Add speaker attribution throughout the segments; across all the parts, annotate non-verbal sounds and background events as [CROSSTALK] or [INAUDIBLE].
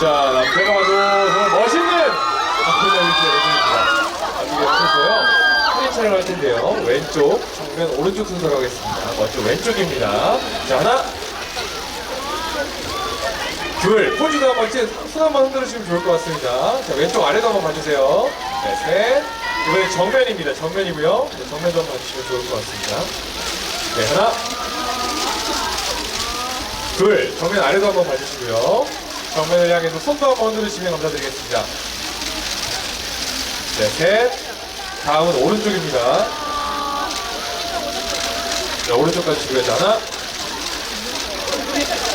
Speaker 1: 자, 남자가 봐도 정말 멋있는 아크릴리크 예술입니다. 아주 예쁘고요. 스크린 촬영할 텐데요. 왼쪽, 정면 오른쪽 순서로 하겠습니다. 먼저 왼쪽입니다. 자, 하나, 둘, 포즈도 한번 찍, 손 한번 흔들으시면 좋을 것 같습니다. 자, 왼쪽 아래도 한번 봐주세요. 네, 셋. 이번엔 정면입니다. 정면이고요. 네, 정면도 한번 봐주시면 좋을 것 같습니다. 네, 하나. 둘, 정면 아래도 한번 봐주시고요. 정면을 향해서 손도 한번 흔들으시면 감사드리겠습니다. 네, 셋. 다음은 오른쪽입니다. 자, 오른쪽까지 주고요. 하나.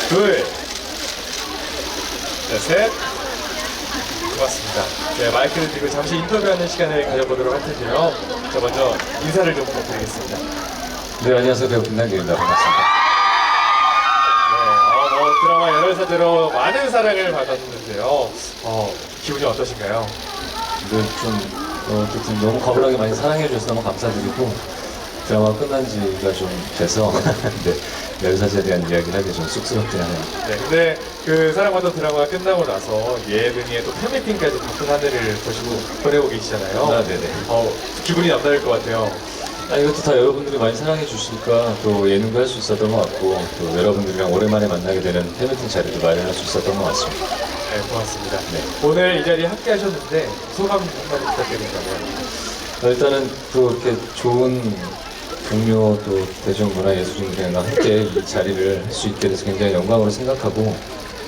Speaker 1: 둘. 네, 셋. 고맙습니다. 네, 마이크를 들고 잠시 인터뷰하는 시간을 가져보도록 할 텐데요. 자, 먼저 인사를 좀 부탁드리겠습니다. 네,
Speaker 2: 네, 안녕하세요. 배우 김남규입니다. 반갑습니다.
Speaker 1: 열혈사대로 많은 사랑을 받았는데요. 어, 기분이 어떠신가요?
Speaker 2: 늘 좀, 어, 어쨌든 너무 과분하게 많이 사랑해 주셔서 너무 감사드리고, 드라마 끝난 지가 좀 돼서, [LAUGHS] 네, 열사제에 대한 이야기를 하기 좀 쑥스럽긴 하네요.
Speaker 1: 네, 근데 그 사랑받던 드라마가 끝나고 나서 예능에 또 팬미팅까지 바쁜 하늘을 보시고 보내고 계시잖아요.
Speaker 2: 아, 네네.
Speaker 1: 어, 기분이 남다를 것 같아요.
Speaker 2: 아, 이것도 다 여러분들이 많이 사랑해 주시니까 또 예능도 할 수 있었던 것 같고, 또 여러분들이랑 오랜만에 만나게 되는 팬미팅 자리도 마련할 수 있었던 것 같습니다.
Speaker 1: 네, 고맙습니다.
Speaker 2: 네.
Speaker 1: 오늘 이 자리에 함께 하셨는데 소감 한마디 부탁드린다면.
Speaker 2: 어, 일단은 또 이렇게 좋은 동료 또 대중문화예술인들과 함께 이 자리를 할 수 있게 돼서 굉장히 영광으로 생각하고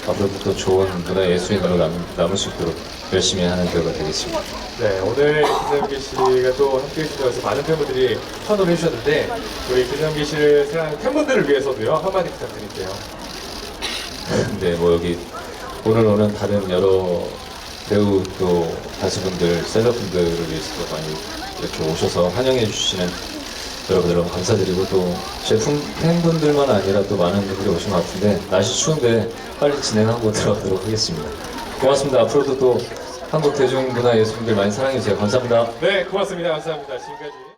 Speaker 2: 앞으로도 또 좋은 문화 예술인으로 남, 남을 수 있도록 열심히 하는 배우가 되겠습니다.
Speaker 1: 네, 오늘 김남기 씨가 또 함께 해주셔서 많은 팬분들이 환호를 해주셨는데 우리 김남기 씨를 사랑하는 팬분들을 위해서도요 한마디 부탁드릴게요. [LAUGHS]
Speaker 2: 네, 뭐 여기 오늘 오는 다른 여러 배우 또 가수분들, 셀럽분들을 위해서도 많이 이렇게 오셔서 환영해 주시는 여러분들 너무 감사드리고 또 제품 팬분들만 아니라 또 많은 분들이 오신 것 같은데 날씨 추운데 빨리 진행하고 [LAUGHS] 들어가도록 하겠습니다. 고맙습니다. 앞으로도 또 한국 대중문화예술분들 많이 사랑해 주세요. 감사합니다.
Speaker 1: 네, 고맙습니다. 감사합니다. 지금까지.